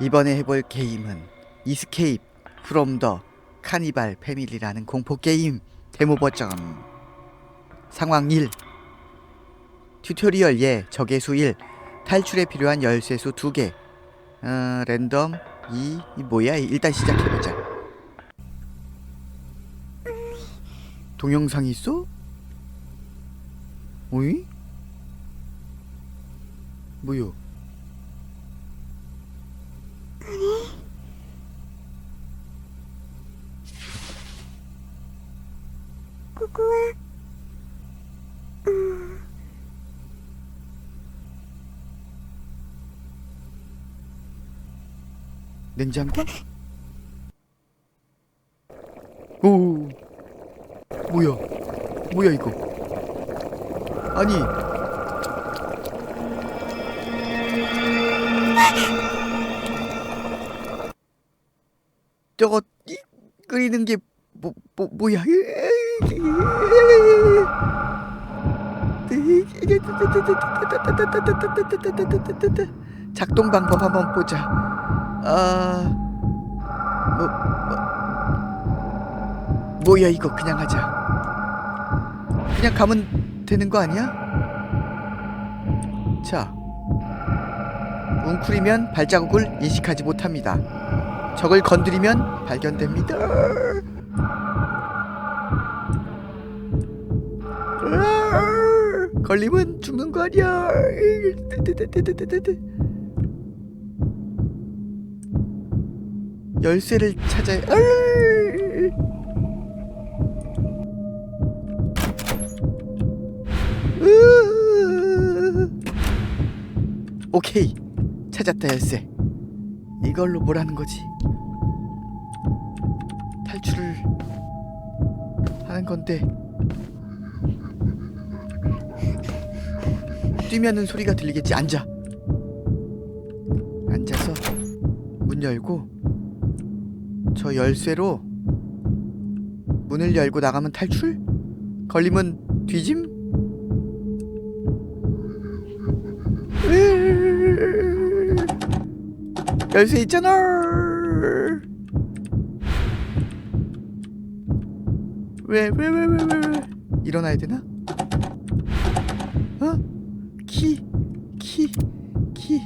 이번에 해볼 게임은 이스케이프 프롬 더 카니발 패밀리라는 공포 게임. 데모 버전. 상황 1 튜토리얼 예 적의 수 1 탈출에 필요한 열쇠 수 2개. 어, 랜덤 2 이 뭐야? 일단 시작해보자. 동영상이 있어? 오이? 뭐요? 냉장고? 오 뭐야 뭐야 이거 아니 저거 이, 끓이는 게 뭐, 뭐, 뭐야 작동 방법 한번 보자 아 뭐, 뭐, 뭐야 이거. 그냥 하자. 그냥 가면 되는 거 아니야? 자 웅크리면 발자국을 인식하지 못합니다. 적을 건드리면 발견됩니다. 으아, 걸리면 죽는 거 아니야 열쇠를 찾아야. 오케이. 찾았다 열쇠. 이걸로 뭘 하는 거지? 탈출을 하는 건데. 뛰면은 소리가 들리겠지. 앉아. 앉아서 문 열고 저 열쇠로 문을 열고 나가면 탈출? 걸리면 뒤짐? 열쇠 있잖아. 왜 왜 왜 왜 왜 왜? 일어나야 되나? 어? 키, 키, 키.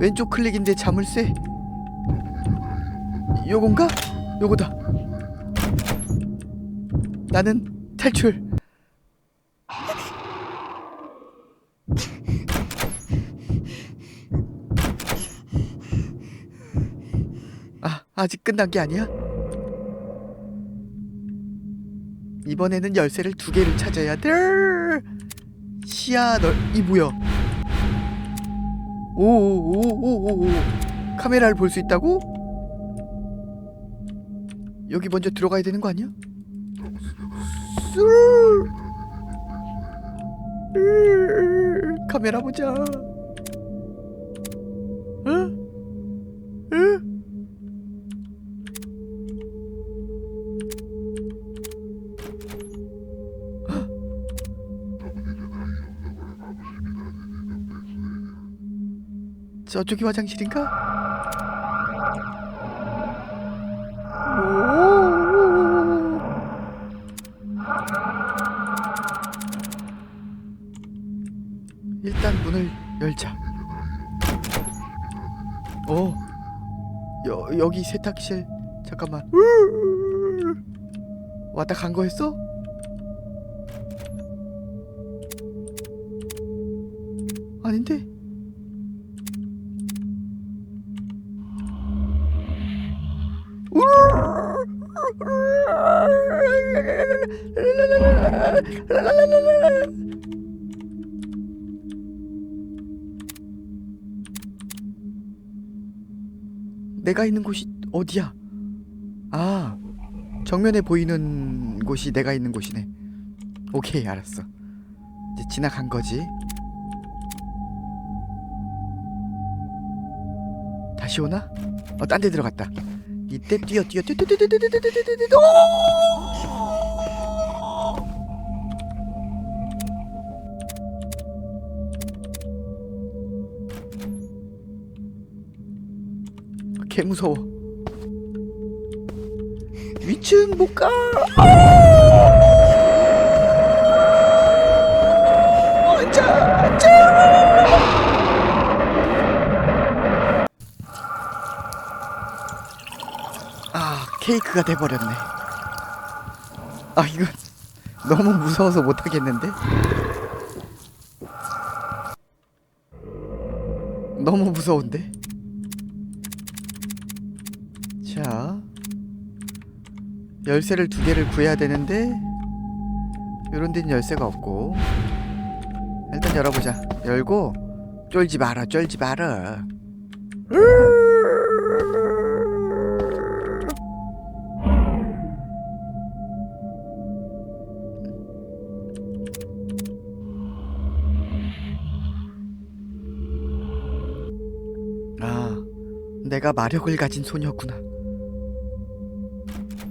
왼쪽 클릭인데 자물쇠. 요건가? 요거다. 나는 탈출. 아, 아직 끝난 게 아니야? 이번에는 열쇠를 두 개를 찾아야 돼. 시야 널이 뭐야? 오오오오오오 카메라를 볼 수 있다고? 여기 먼저 들어가야 되는 거 아니야? 카메라 보자. 응? 응? 저쪽이 화장실인가? 일단 문을 열자. 어. 여 여기 세탁실 잠깐만. 왔다 간 거였어? 아닌데. 내가 있는 곳이 어디야? 아, 정면에 보이는 곳이 내가 있는 곳이네. 오케이, 알았어. 이제 지나간 거지. 다시 오나? 어, 딴 데 들어갔다. 이때 뛰어 뛰어 뛰어 뛰어 뛰어 뛰어 뛰어 뛰어 뛰어 뛰어 개 무서워. 위층 못 가. 앉아, 앉아. 아 케이크가 돼 버렸네. 아 이건 너무 무서워서 못 하겠는데. 너무 무서운데. 열쇠를 두 개를 구해야 되는데 요런 데는 열쇠가 없고. 일단 열어보자. 열고 쫄지 마라 쫄지 마라. 아 내가 마력을 가진 소녀구나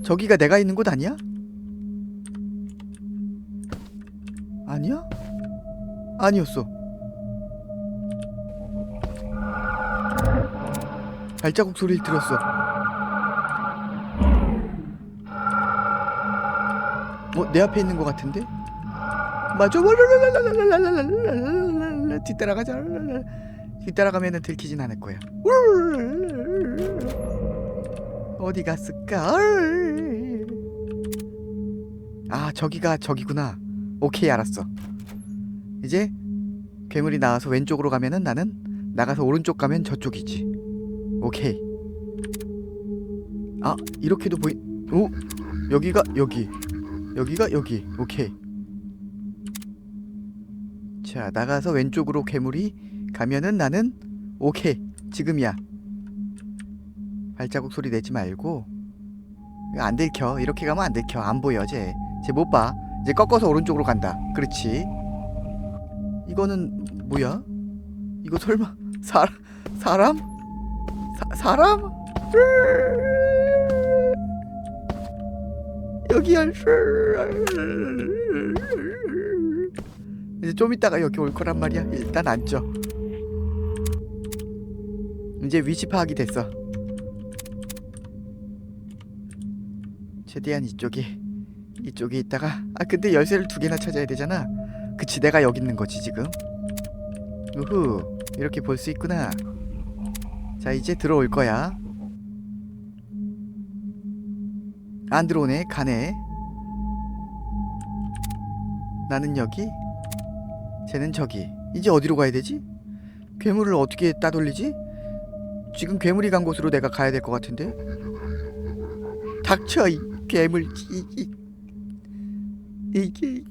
저기가 내가 있는 곳 아니야? 아니야? 아니었어. 발자국 소리를 들었어. 어, 내 앞에 있는 것 같은데? 맞아. 뒤따라가자. 뒤따라가면은 들키진 않을 거야. 어디 갔을까? 아 저기가 저기구나. 오케이 알았어. 이제 괴물이 나와서 왼쪽으로 가면은 나는 나가서 오른쪽 가면 저쪽이지. 오케이. 아 이렇게도 보이. 오 여기가 여기. 여기가 여기. 오케이. 자 나가서 왼쪽으로 괴물이 가면은 나는 오케이 지금이야. 발자국 소리 내지 말고 안 들켜 이렇게 가면 안 들켜 안 보여 쟤 쟤 못 봐. 이제 꺾어서 오른쪽으로 간다. 그렇지. 이거는 뭐야? 이거 설마 사 사람? 사, 사람? 여기야. 이제 좀 이따가 여기 올 거란 말이야. 일단 앉죠 이제 위치 파악이 됐어. 최대한 이쪽에 이쪽에 있다가 아 근데 열쇠를 두 개나 찾아야 되잖아. 그치 내가 여기 있는 거지 지금. 우후 이렇게 볼 수 있구나. 자 이제 들어올 거야. 안 들어오네 가네. 나는 여기 쟤는 저기. 이제 어디로 가야 되지? 괴물을 어떻게 따돌리지? 지금 괴물이 간 곳으로 내가 가야 될 것 같은데? 닥쳐 이 괴물 이, 이, 이게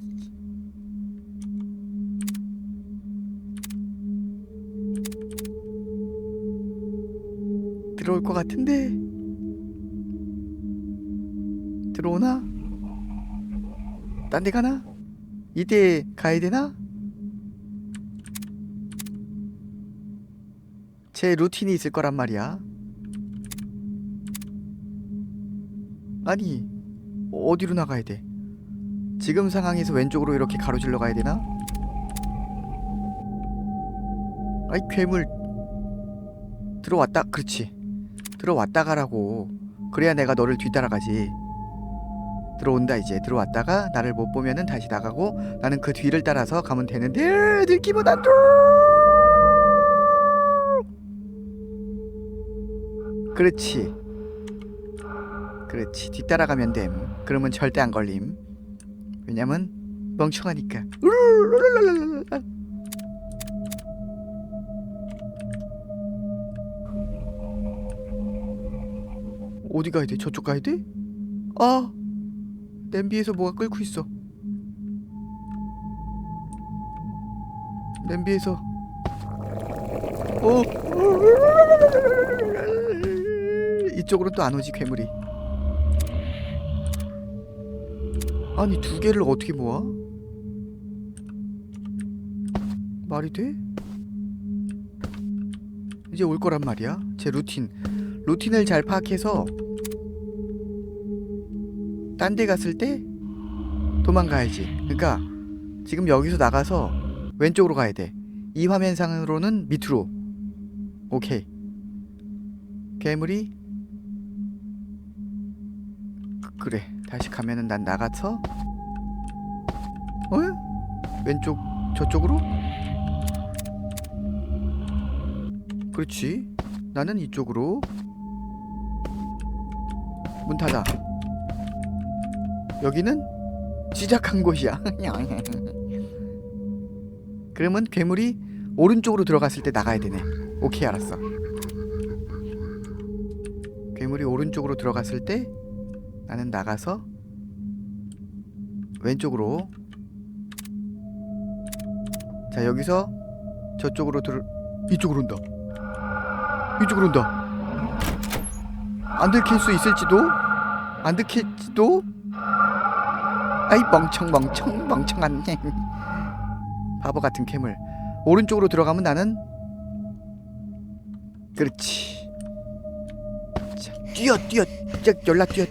들어올 것 같은데 들어오나? 딴 데 가나? 이때 가야 되나? 제 루틴이 있을 거란 말이야. 아니 어디로 나가야 돼? 지금 상황에서 왼쪽으로 이렇게 가로질러 가야 되나? 아이 괴물. 들어왔다. 그렇지. 들어왔다 가라고. 그래야 내가 너를 뒤따라가지. 들어온다 이제. 들어왔다가 나를 못 보면은 다시 나가고 나는 그 뒤를 따라서 가면 되는데 들기보단 또 그렇지. 그렇지. 뒤따라가면 됨. 그러면 절대 안 걸림 왜냐면 멍청하니까. 어디 가야 돼? 저쪽 가야 돼? 아 냄비에서 뭐가 끓고 있어 냄비에서 어 이쪽으로 또 안 오지 괴물이 아니 두 개를 어떻게 모아? 말이 돼? 이제 올 거란 말이야. 제 루틴. 루틴을 잘 파악해서 딴 데 갔을 때 도망가야지. 그러니까 지금 여기서 나가서 왼쪽으로 가야 돼. 이 화면상으로는 밑으로. 오케이. 괴물이 그, 그래 다시 가면은 난 나가서 어? 왼쪽 저쪽으로? 그렇지. 나는 이쪽으로. 문 닫아. 여기는 시작한 곳이야. 그러면 괴물이 오른쪽으로 들어갔을 때 나가야 되네. 오케이 알았어. 괴물이 오른쪽으로 들어갔을 때 나는 나가서 왼쪽으로. 자 여기서 저쪽으로 들 이쪽으로 온다. 이쪽으로 온다. 안 들킬 수 있을지도 안 들킬지도. 아이 멍청 멍청 멍청한 바보 같은 괴물. 오른쪽으로 들어가면 나는 그렇지. 자 뛰어 뛰어. 진짜 열라 뛰어.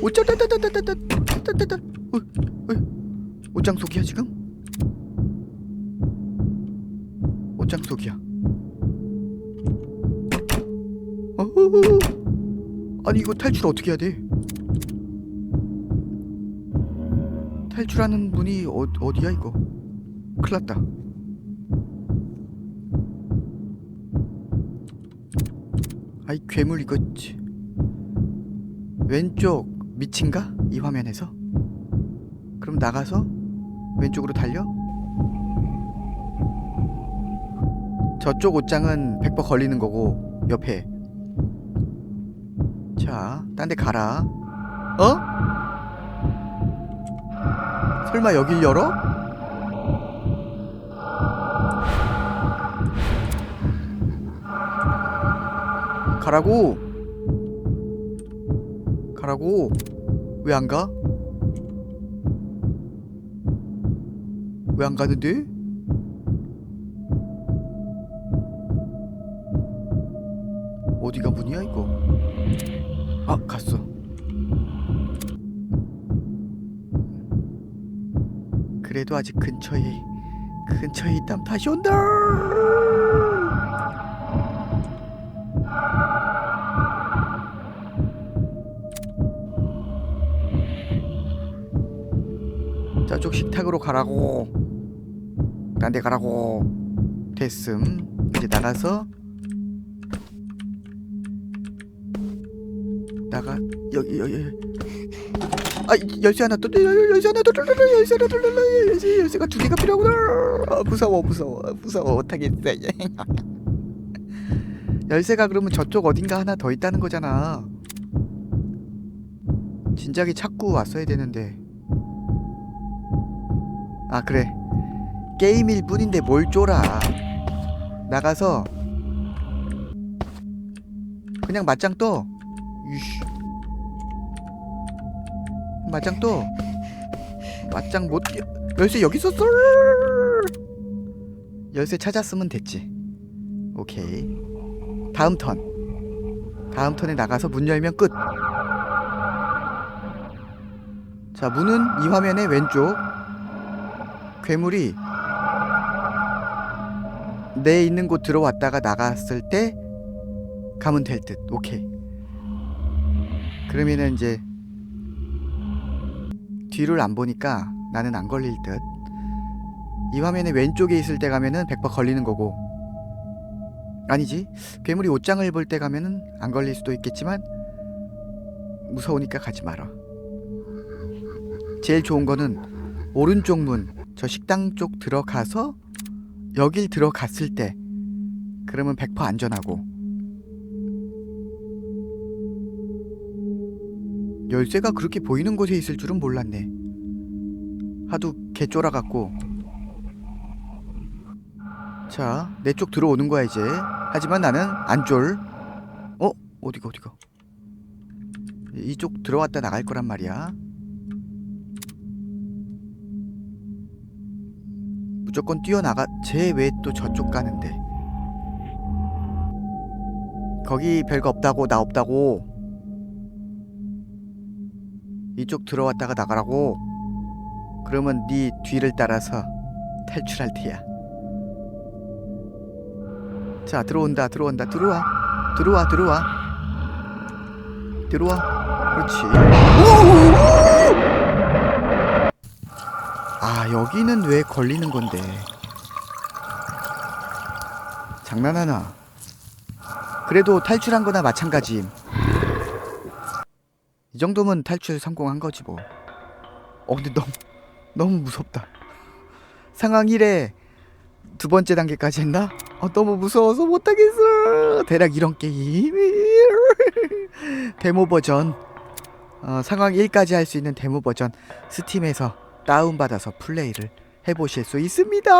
옷장 어, 어, 어. 옷장 속이야 지금? 옷장 속이야. 아니 이거 탈출 어떻게 해야 돼? 탈출하는 문이 어, 어디야 이거? 큰일 났다. 아이 괴물 이거 치. 왼쪽 밑인가? 이 화면에서 그럼 나가서 왼쪽으로 달려 저쪽 옷장은 100% 걸리는 거고 옆에 자, 딴 데 가라 어? 설마 여길 열어? 가라고 가라고 왜 안 가? 왜 안 가는데? 어디가 문이야 이거? 아 갔어. 그래도 아직 근처에 근처에 있다면 다시 온다. 저쪽 식탁으로 가라고. 딴 데 가라고. 됐음. 이제 나가서 나가. 여기 여기 아 열쇠 하나 또 열쇠 하나 또 열쇠 하나 또 열쇠 열쇠가 두 개가 필요하구나. 아, 무서워 무서워 무서워. 못하겠어 열쇠가 그러면 저쪽 어딘가 하나 더 있다는 거잖아. 진작에 찾고 왔어야 되는데 아 그래. 게임일 뿐인데 뭘 쫄아. 나가서 그냥 맞짱 떠. 이씨. 맞짱 떠. 맞짱 못 열쇠 여기 있었어 열쇠 찾았으면 됐지. 오케이. 다음 턴. 다음 턴에 나가서 문 열면 끝. 자, 문은 이 화면의 왼쪽. 괴물이 내 있는 곳 들어왔다가 나갔을 때 가면 될 듯. 오케이. 그러면은 이제 뒤를 안 보니까 나는 안 걸릴 듯. 이 화면의 왼쪽에 있을 때 가면은 100% 걸리는 거고. 아니지. 괴물이 옷장을 볼 때 가면은 안 걸릴 수도 있겠지만 무서우니까 가지 마라. 제일 좋은 거는 오른쪽 문, 저 식당 쪽 들어가서 여길 들어갔을 때 그러면 100% 안전하고 열쇠가 그렇게 보이는 곳에 있을 줄은 몰랐네. 하도 개쫄아 갖고. 자, 내 쪽 들어오는 거야 이제. 하지만 나는 안 쫄. 어? 어디가 어디가? 이쪽 들어왔다 나갈 거란 말이야. 무조건 뛰어나가 쟤왜또 저쪽 가는데. 거기 별거 없다고 나 없다고. 이쪽 들어왔다가 나가라고. 그러면 네 뒤를 따라서 탈출할 테야. 자 들어온다 들어온다. 들어와. 들어와 들어와. 들어와. 그렇지 아 여기는 왜 걸리는 건데 장난하나 그래도 탈출한 거나 마찬가지임 이 정도면 탈출 성공한 거지 뭐 어 근데 너무 너무 무섭다 상황 1에 두 번째 단계까지 했나? 어, 너무 무서워서 못하겠어. 대략 이런 게임. 데모 버전. 어, 상황 1까지 할 수 있는 데모 버전 스팀에서 다운받아서 플레이를 해보실 수 있습니다.